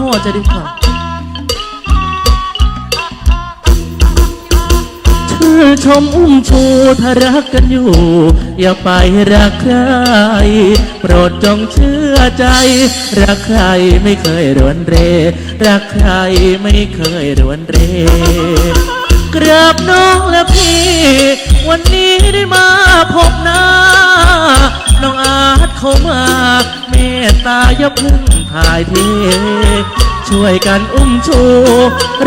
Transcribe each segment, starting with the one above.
พ่อจะดีกว่าชื่นชมอุ้มชูถ้ารักกันอยู่ อย่าไปรักใคร โปรดจงเชื่อใจ รักใครไม่เคยรวนเร รักใครไม่เคยรวนเรกราบน้องและพี่ วันนี้ได้มาพบหน้า น้องอาจเข้ามา อย่าเพึ่งถ่ายเท ช่วยกันอุ้มชู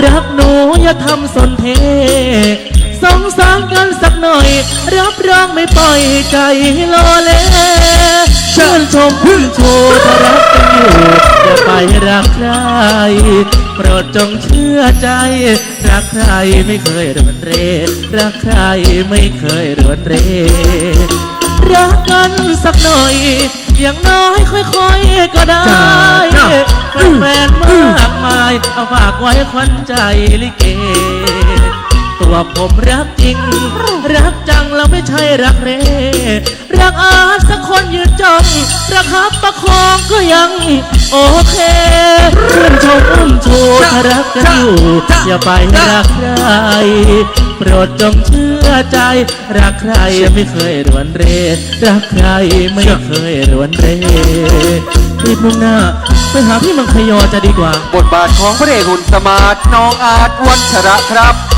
รักหนูอย่าทำสนเท สงสารกันสักหน่อย รับรองไม่ปล่อยใจโลเลชื่นชมพึ่งชูถ้ารักกันอยู่อย่าไปรักใครโปรดจงเชื่อใจ รักใครไม่เคยรวนเร รักใครไม่เคยรวนเร รักกันสักหน่อย อย่างน้อยค่อยๆ ก็ได้แฟนๆมากมาย เอาฝากไว้ขวัญใจลิเก ตัวผมรักจริง รักจังแล้วไม่ใช่รักเรรักอาสักคนยืนจ้องรักฮับประคองก็ยังโอเค รักกันอยู่ อย่าไปรักใครโปรดจงเชื่อใจ รักใครไม่เคยรวนเร รักใครไม่เคยรวนเรรีบมุ่งหน้าไปหาพี่มังคยอจะดีกว่า บทบาทของพระเอกหุ่นสมาร์ทน้องอาร์ตวัชระครับ